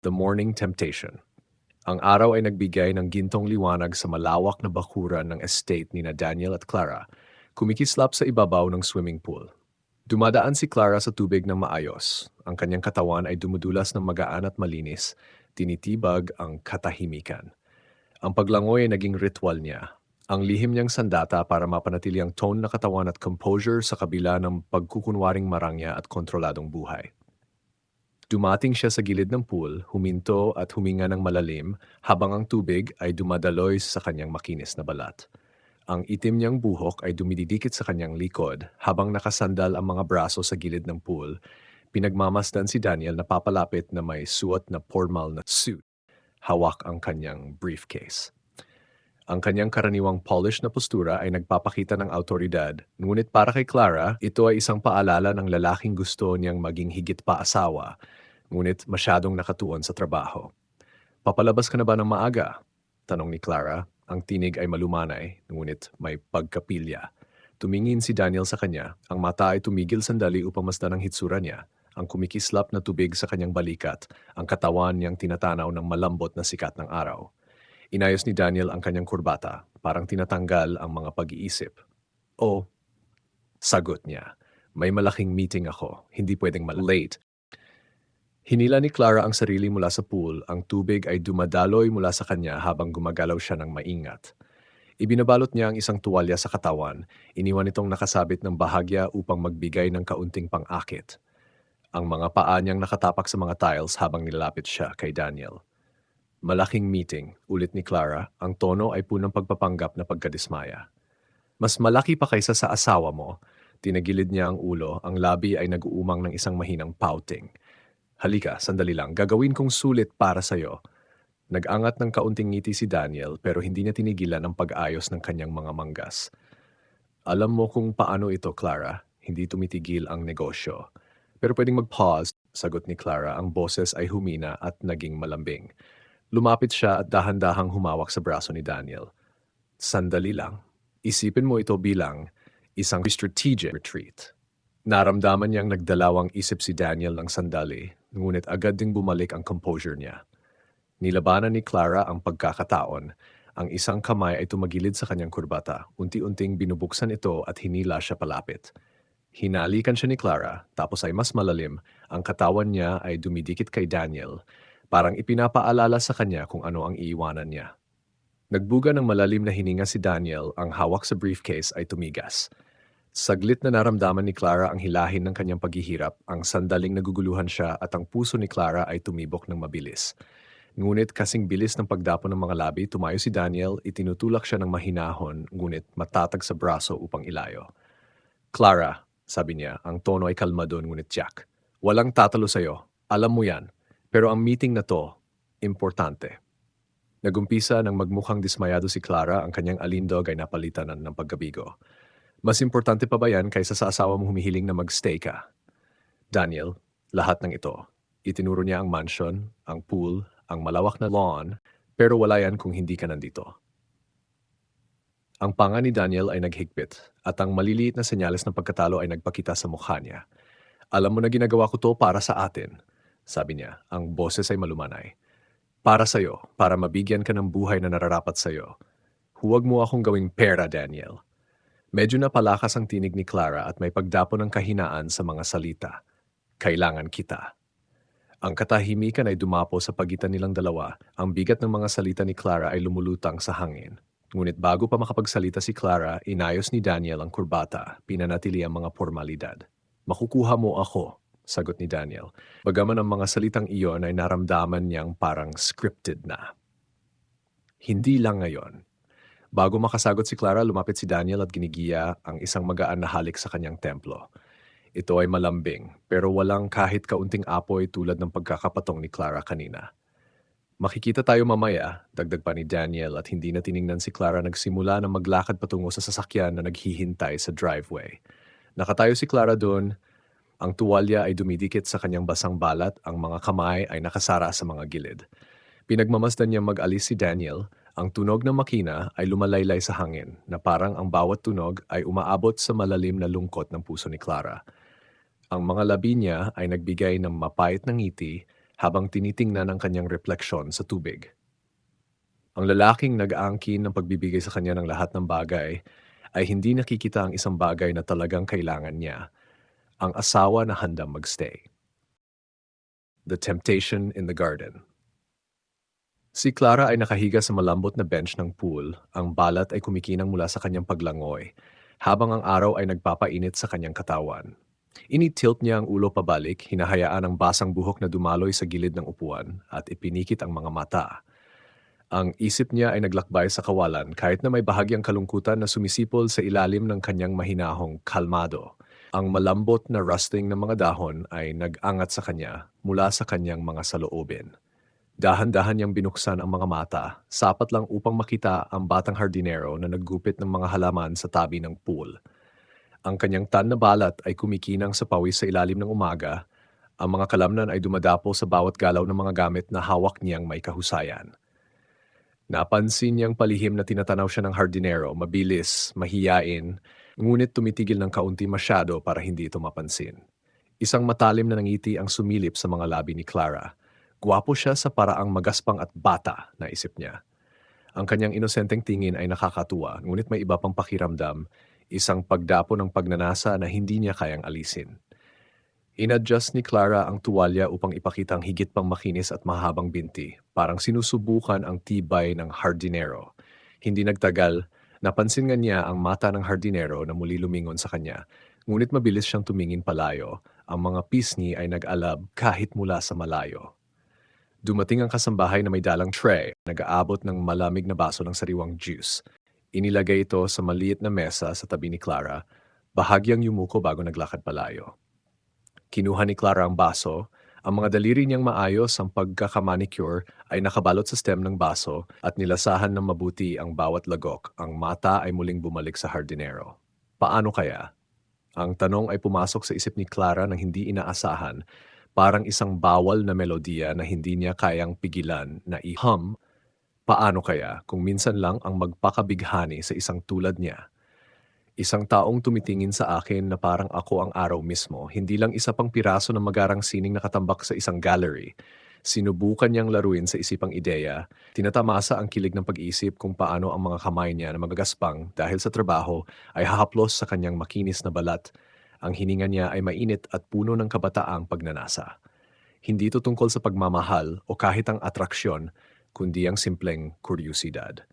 The Morning Temptation. Ang araw ay nagbigay ng gintong liwanag sa malawak na bakuran ng estate ni na Daniel at Clara, kumikislap sa ibabaw ng swimming pool. Dumadaan si Clara sa tubig ng maayos. Ang kanyang katawan ay dumudulas ng magaan at malinis, tinitibag ang katahimikan. Ang paglangoy ay naging ritual niya, ang lihim niyang sandata para mapanatili ang tone na katawan at composure sa kabila ng pagkukunwaring marangya at kontroladong buhay. Dumating siya sa gilid ng pool, huminto at huminga ng malalim habang ang tubig ay dumadaloy sa kanyang makinis na balat. Ang itim niyang buhok ay dumididikit sa kanyang likod habang nakasandal ang mga braso sa gilid ng pool. Pinagmamasdan si Daniel na papalapit na may suot na formal na suit. Hawak ang kanyang briefcase. Ang kanyang karaniwang polished na postura ay nagpapakita ng autoridad, ngunit para kay Clara, ito ay isang paalala ng lalaking gusto niyang maging higit pa asawa, ngunit masyadong nakatuon sa trabaho. Papalabas ka na ba ng maaga? Tanong ni Clara. Ang tinig ay malumanay, ngunit may pagkapilya. Tumingin si Daniel sa kanya, ang mata ay tumigil sandali upang masdan ang hitsura niya, ang kumikislap na tubig sa kanyang balikat, ang katawan niyang tinatanaw ng malambot na sikat ng araw. Inayos ni Daniel ang kanyang kurbata, parang tinatanggal ang mga pag-iisip. O, sagot niya, may malaking meeting ako, hindi pwedeng mal-late. Hinila ni Clara ang sarili mula sa pool, ang tubig ay dumadaloy mula sa kanya habang gumagalaw siya ng maingat. Ibinabalot niya ang isang tuwalya sa katawan, iniwan itong nakasabit ng bahagya upang magbigay ng kaunting pang-akit. Ang mga paa niyang nakatapak sa mga tiles habang nilalapit siya kay Daniel. Malaking meeting, ulit ni Clara, ang tono ay punong pagpapanggap na pagkadismaya. Mas malaki pa kaysa sa asawa mo, tinagilid niya ang ulo, ang labi ay nag-uumang ng isang mahinang pouting. Halika, sandali lang, gagawin kong sulit para sa'yo. Nag-angat ng kaunting ngiti si Daniel pero hindi niya tinigilan ang pag-ayos ng kanyang mga manggas. Alam mo kung paano ito, Clara. Hindi tumitigil ang negosyo. Pero pwedeng mag-pause, sagot ni Clara. Ang boses ay humina at naging malambing. Lumapit siya at dahan-dahang humawak sa braso ni Daniel. Sandali lang. Isipin mo ito bilang isang strategic retreat. Naramdaman niyang nagdalawang isip si Daniel ng sandali, ngunit agad ding bumalik ang composure niya. Nilabanan ni Clara ang pagkakataon. Ang isang kamay ay tumagilid sa kanyang kurbata. Unti-unting binubuksan ito at hinila siya palapit. Hinalikan siya ni Clara, tapos ay mas malalim. Ang katawan niya ay dumidikit kay Daniel Parang ipinapaalala sa kanya kung ano ang iiwanan niya. Nagbuga ng malalim na hininga si Daniel, ang hawak sa briefcase ay tumigas. Saglit na naramdaman ni Clara ang hilahin ng kanyang paghihirap, ang sandaling naguguluhan siya at ang puso ni Clara ay tumibok ng mabilis. Ngunit kasing bilis ng pagdapo ng mga labi, tumayo si Daniel, itinutulak siya ng mahinahon, ngunit matatag sa braso upang ilayo. Clara, sabi niya, ang tono ay kalmadon ngunit Jack. Walang tatalo sa'yo. Alam mo yan. Pero ang meeting na to, importante. Nagumpisa nang magmukhang dismayado si Clara, ang kanyang alindog ay napalitan ng paggabigo. Mas importante pa ba yan kaysa sa asawa mong humihiling na magstay ka? Daniel, lahat ng ito. Itinuro niya ang mansion, ang pool, ang malawak na lawn, pero wala yan kung hindi ka nandito. Ang panga ni Daniel ay naghigpit at ang maliliit na senyales ng pagkatalo ay nagpakita sa mukha niya. Alam mo na ginagawa ko to para sa atin sabi niya, ang boses ay malumanay. Para sa'yo, para mabigyan ka ng buhay na nararapat sa'yo. Huwag mo akong gawing pera, Daniel. Medyo napalakas ang tinig ni Clara at may pagdapo ng kahinaan sa mga salita. Kailangan kita. Ang katahimikan ay dumapo sa pagitan nilang dalawa. Ang bigat ng mga salita ni Clara ay lumulutang sa hangin. Ngunit bago pa makapagsalita si Clara, inayos ni Daniel ang kurbata, pinanatili ang mga formalidad. Makukuha mo ako, sagot ni Daniel. Bagaman ang mga salitang iyon ay naramdaman niyang parang scripted na. Hindi lang ngayon. Bago makasagot si Clara, lumapit si Daniel at ginigiya ang isang magaan na halik sa kanyang templo. Ito ay malambing, pero walang kahit kaunting apoy tulad ng pagkakapatong ni Clara kanina. Makikita tayo mamaya, dagdag pa ni Daniel at hindi na tiningnan si Clara nagsimula na maglakad patungo sa sasakyan na naghihintay sa driveway. Nakatayo si Clara doon, ang tuwalya ay dumidikit sa kanyang basang balat, ang mga kamay ay nakasara sa mga gilid. Pinagmamasdan niya mag-alis si Daniel, ang tunog ng makina ay lumalaylay sa hangin na parang ang bawat tunog ay umaabot sa malalim na lungkot ng puso ni Clara. Ang mga labi niya ay nagbigay ng mapait na ngiti habang tinitingnan ang kanyang refleksyon sa tubig. Ang lalaking nag-aangkin ng pagbibigay sa kanya ng lahat ng bagay ay hindi nakikita ang isang bagay na talagang kailangan niya, ang asawa na handang magstay. The Temptation in the Garden Si Clara ay nakahiga sa malambot na bench ng pool, ang balat ay kumikinang mula sa kanyang paglangoy, habang ang araw ay nagpapainit sa kanyang katawan. Initilt niya ang ulo pabalik, hinahayaan ang basang buhok na dumaloy sa gilid ng upuan at ipinikit ang mga mata. Ang isip niya ay naglakbay sa kawalan kahit na may bahagyang kalungkutan na sumisipol sa ilalim ng kanyang mahinahong kalmado. Ang malambot na rusting ng mga dahon ay nag-angat sa kanya mula sa kanyang mga saloobin. Dahan-dahan niyang binuksan ang mga mata, sapat lang upang makita ang batang hardinero na naggupit ng mga halaman sa tabi ng pool. Ang kanyang tan na balat ay kumikinang sa pawis sa ilalim ng umaga. Ang mga kalamnan ay dumadapo sa bawat galaw ng mga gamit na hawak niyang may kahusayan. Napansin niyang palihim na tinatanaw siya ng hardinero, mabilis, mahiyain, ngunit tumitigil ng kaunti masyado para hindi ito mapansin. Isang matalim na nangiti ang sumilip sa mga labi ni Clara. Gwapo siya sa paraang magaspang at bata, naisip niya. Ang kanyang inosenteng tingin ay nakakatuwa, ngunit may iba pang pakiramdam, isang pagdapo ng pagnanasa na hindi niya kayang alisin. Inadjust ni Clara ang tuwalya upang ipakita ang higit pang makinis at mahabang binti, parang sinusubukan ang tibay ng hardinero. Hindi nagtagal, napansin nga niya ang mata ng hardinero na muli lumingon sa kanya, ngunit mabilis siyang tumingin palayo. Ang mga pisngi ay nag-alab kahit mula sa malayo. Dumating ang kasambahay na may dalang tray, nag-aabot ng malamig na baso ng sariwang juice. Inilagay ito sa maliit na mesa sa tabi ni Clara, bahagyang yumuko bago naglakad palayo. Kinuha ni Clara ang baso. Ang mga daliri niyang maayos ang pagkakamanicure ay nakabalot sa stem ng baso at nilasahan ng mabuti ang bawat lagok. Ang mata ay muling bumalik sa hardinero. Paano kaya? Ang tanong ay pumasok sa isip ni Clara nang hindi inaasahan, parang isang bawal na melodiya na hindi niya kayang pigilan na i-hum. Paano kaya kung minsan lang ang magpakabighani sa isang tulad niya? Isang taong tumitingin sa akin na parang ako ang araw mismo, hindi lang isa pang piraso ng magarang sining nakatambak sa isang gallery. Sinubukan niyang laruin sa isipang ideya, tinatamasa ang kilig ng pag-isip kung paano ang mga kamay niya na magagaspang dahil sa trabaho ay hahaplos sa kanyang makinis na balat. Ang hininga niya ay mainit at puno ng kabataang pagnanasa. Hindi ito tungkol sa pagmamahal o kahit ang atraksyon, kundi ang simpleng kuryusidad.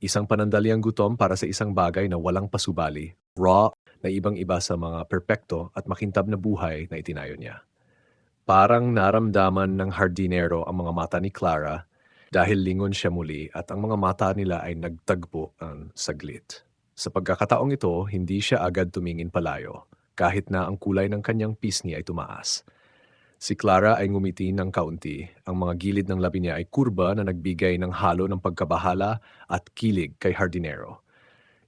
Isang panandaliang gutom para sa isang bagay na walang pasubali, raw na ibang-iba sa mga perpekto at makintab na buhay na itinayo niya. Parang naramdaman ng hardinero ang mga mata ni Clara dahil lingon siya muli at ang mga mata nila ay nagtagpo ang saglit. Sa pagkakataong ito, hindi siya agad tumingin palayo, kahit na ang kulay ng kanyang pisngi ay tumaas. Si Clara ay ngumiti ng kaunti. Ang mga gilid ng labi niya ay kurba na nagbigay ng halo ng pagkabahala at kilig kay Hardinero.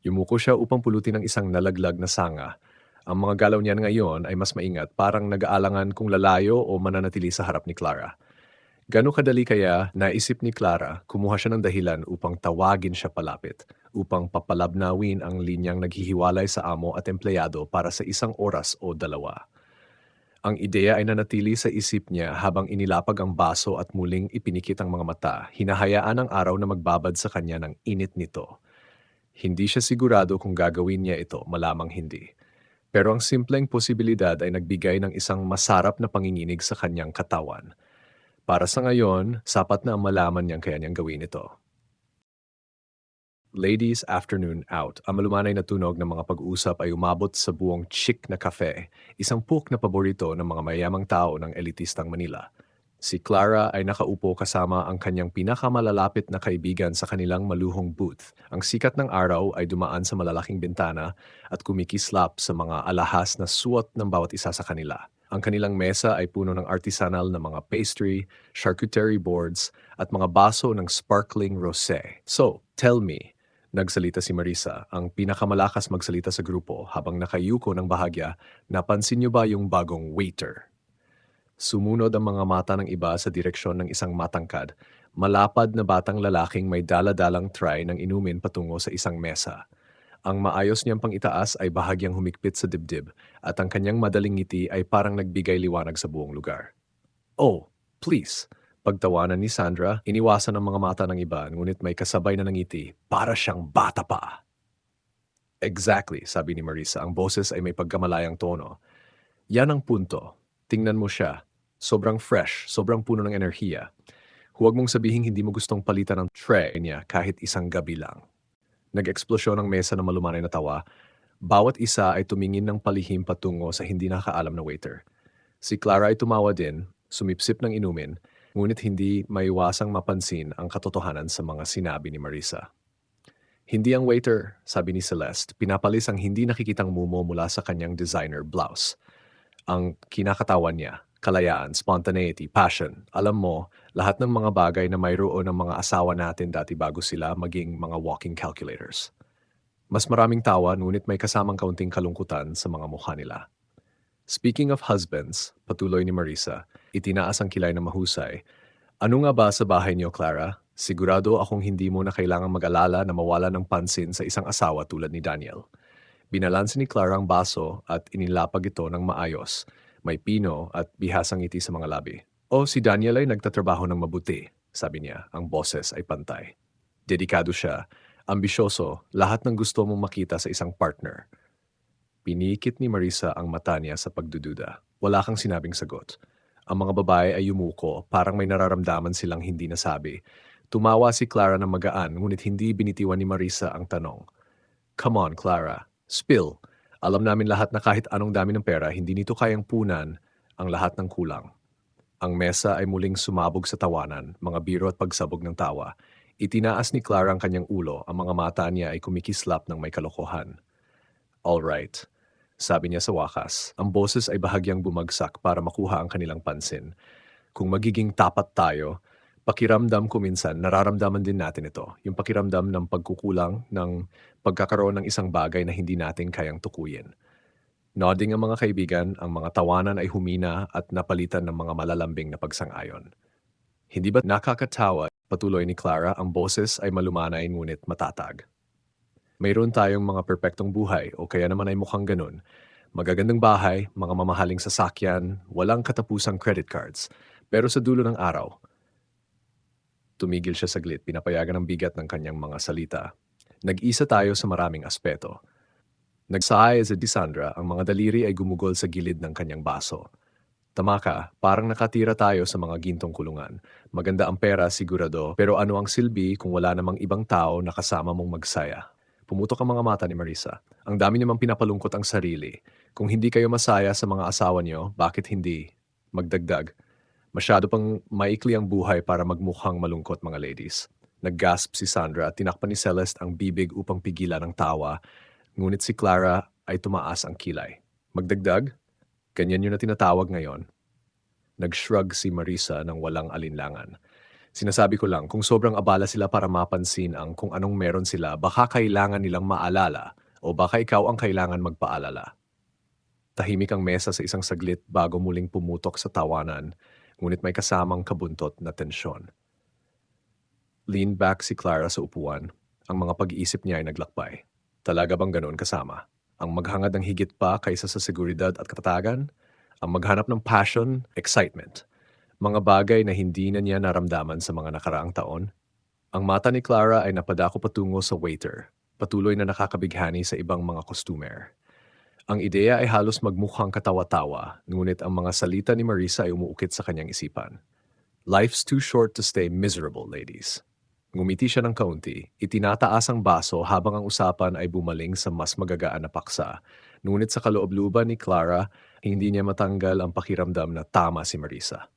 Yumuko siya upang pulutin ng isang nalaglag na sanga. Ang mga galaw niya ngayon ay mas maingat, parang nag-aalangan kung lalayo o mananatili sa harap ni Clara. Gano'ng kadali kaya naisip ni Clara, kumuha siya ng dahilan upang tawagin siya palapit, upang papalabnawin ang linyang naghihiwalay sa amo at empleyado para sa isang oras o dalawa. Ang ideya ay nanatili sa isip niya habang inilapag ang baso at muling ipinikit ang mga mata, hinahayaan ang araw na magbabad sa kanya ng init nito. Hindi siya sigurado kung gagawin niya ito, malamang hindi. Pero ang simpleng posibilidad ay nagbigay ng isang masarap na panginginig sa kanyang katawan. Para sa ngayon, sapat na ang malaman niyang kaya niyang gawin ito. Ladies Afternoon Out, ang malumanay na tunog ng mga pag-uusap ay umabot sa buong chic na cafe, isang puk na paborito ng mga mayamang tao ng elitistang Manila. Si Clara ay nakaupo kasama ang kanyang pinakamalalapit na kaibigan sa kanilang maluhong booth. Ang sikat ng araw ay dumaan sa malalaking bintana at kumikislap sa mga alahas na suot ng bawat isa sa kanila. Ang kanilang mesa ay puno ng artisanal na mga pastry, charcuterie boards, at mga baso ng sparkling rosé. So, tell me, Nagsalita si Marisa, ang pinakamalakas magsalita sa grupo habang nakayuko ng bahagya, napansin niyo ba yung bagong waiter? Sumunod ang mga mata ng iba sa direksyon ng isang matangkad, malapad na batang lalaking may daladalang tray ng inumin patungo sa isang mesa. Ang maayos niyang pangitaas ay bahagyang humikpit sa dibdib at ang kanyang madaling ngiti ay parang nagbigay liwanag sa buong lugar. Oh, please. Pagtawanan ni Sandra, iniwasan ang mga mata ng iba, ngunit may kasabay na nangiti, para siyang bata pa. Exactly, sabi ni Marisa. Ang boses ay may pagkamalayang tono. Yan ang punto. Tingnan mo siya. Sobrang fresh, sobrang puno ng enerhiya. Huwag mong sabihin hindi mo gustong palitan ng tray niya kahit isang gabi lang. Nag-eksplosyon ang mesa ng malumanay na tawa. Bawat isa ay tumingin ng palihim patungo sa hindi nakaalam na waiter. Si Clara ay tumawa din, sumipsip ng inumin, ngunit hindi maiwasang mapansin ang katotohanan sa mga sinabi ni Marisa. Hindi ang waiter, sabi ni Celeste, pinapalis ang hindi nakikitang mumo mula sa kanyang designer blouse. Ang kinakatawan niya, kalayaan, spontaneity, passion. Alam mo, lahat ng mga bagay na mayroon ng mga asawa natin dati bago sila maging mga walking calculators. Mas maraming tawa ngunit may kasamang kaunting kalungkutan sa mga mukha nila. Speaking of husbands, patuloy ni Marisa, itinaas ang kilay na mahusay. Ano nga ba sa bahay niyo, Clara? Sigurado akong hindi mo na kailangang mag-alala na mawala ng pansin sa isang asawa tulad ni Daniel. Binalanse ni Clara ang baso at inilapag ito ng maayos. May pino at bihasang ngiti sa mga labi. O si Daniel ay nagtatrabaho ng mabuti, sabi niya. Ang boses ay pantay. Dedikado siya, ambisyoso, lahat ng gusto mong makita sa isang partner. Pinikit ni Marisa ang mata niya sa pagdududa. Wala kang sinabing sagot. Ang mga babae ay yumuko, parang may nararamdaman silang hindi nasabi. Tumawa si Clara na magaan, ngunit hindi binitiwan ni Marisa ang tanong. Come on, Clara. Spill. Alam namin lahat na kahit anong dami ng pera, hindi nito kayang punan ang lahat ng kulang. Ang mesa ay muling sumabog sa tawanan, mga biro at pagsabog ng tawa. Itinaas ni Clara ang kanyang ulo, ang mga mata niya ay kumikislap ng may kalokohan. All right, sabi niya sa wakas. Ang boses ay bahagyang bumagsak para makuha ang kanilang pansin. Kung magiging tapat tayo, pakiramdam ko minsan, nararamdaman din natin ito. Yung pakiramdam ng pagkukulang ng pagkakaroon ng isang bagay na hindi natin kayang tukuyin. Nodding ang mga kaibigan, ang mga tawanan ay humina at napalitan ng mga malalambing na pagsang-ayon. Hindi ba nakakatawa, patuloy ni Clara, ang boses ay malumanay ngunit matatag. Mayroon tayong mga perpektong buhay o kaya naman ay mukhang ganun. Magagandang bahay, mga mamahaling sasakyan, walang katapusang credit cards. Pero sa dulo ng araw, tumigil siya saglit, pinapayagan ang bigat ng kanyang mga salita. Nag-isa tayo sa maraming aspeto. Nagsahay sa Disandra, ang mga daliri ay gumugol sa gilid ng kanyang baso. Tama ka, parang nakatira tayo sa mga gintong kulungan. Maganda ang pera, sigurado, pero ano ang silbi kung wala namang ibang tao na kasama mong magsaya? Pumutok ang mga mata ni Marisa. Ang dami namang pinapalungkot ang sarili. Kung hindi kayo masaya sa mga asawa niyo, bakit hindi? Magdagdag. Masyado pang maikli ang buhay para magmukhang malungkot mga ladies. Naggasp si Sandra at tinakpan ni Celeste ang bibig upang pigilan ang tawa, ngunit si Clara ay tumaas ang kilay. Magdagdag? Ganyan yun na tinatawag ngayon. Nag-shrug si Marisa ng walang alinlangan. Sinasabi ko lang, kung sobrang abala sila para mapansin ang kung anong meron sila, baka kailangan nilang maalala o baka ikaw ang kailangan magpaalala. Tahimik ang mesa sa isang saglit bago muling pumutok sa tawanan, ngunit may kasamang kabuntot na tensyon. Lean back si Clara sa upuan. Ang mga pag-iisip niya ay naglakbay. Talaga bang ganoon kasama? Ang maghangad ng higit pa kaysa sa seguridad at katatagan? Ang maghanap ng passion, excitement? Mga bagay na hindi na niya naramdaman sa mga nakaraang taon? Ang mata ni Clara ay napadako patungo sa waiter, patuloy na nakakabighani sa ibang mga customer. Ang ideya ay halos magmukhang katawa-tawa, ngunit ang mga salita ni Marisa ay umuukit sa kanyang isipan. Life's too short to stay miserable, ladies. Ngumiti siya ng kaunti, itinataas ang baso habang ang usapan ay bumaling sa mas magagaan na paksa. Ngunit sa kaloob-looban ni Clara, hindi niya matanggal ang pakiramdam na tama si Marisa.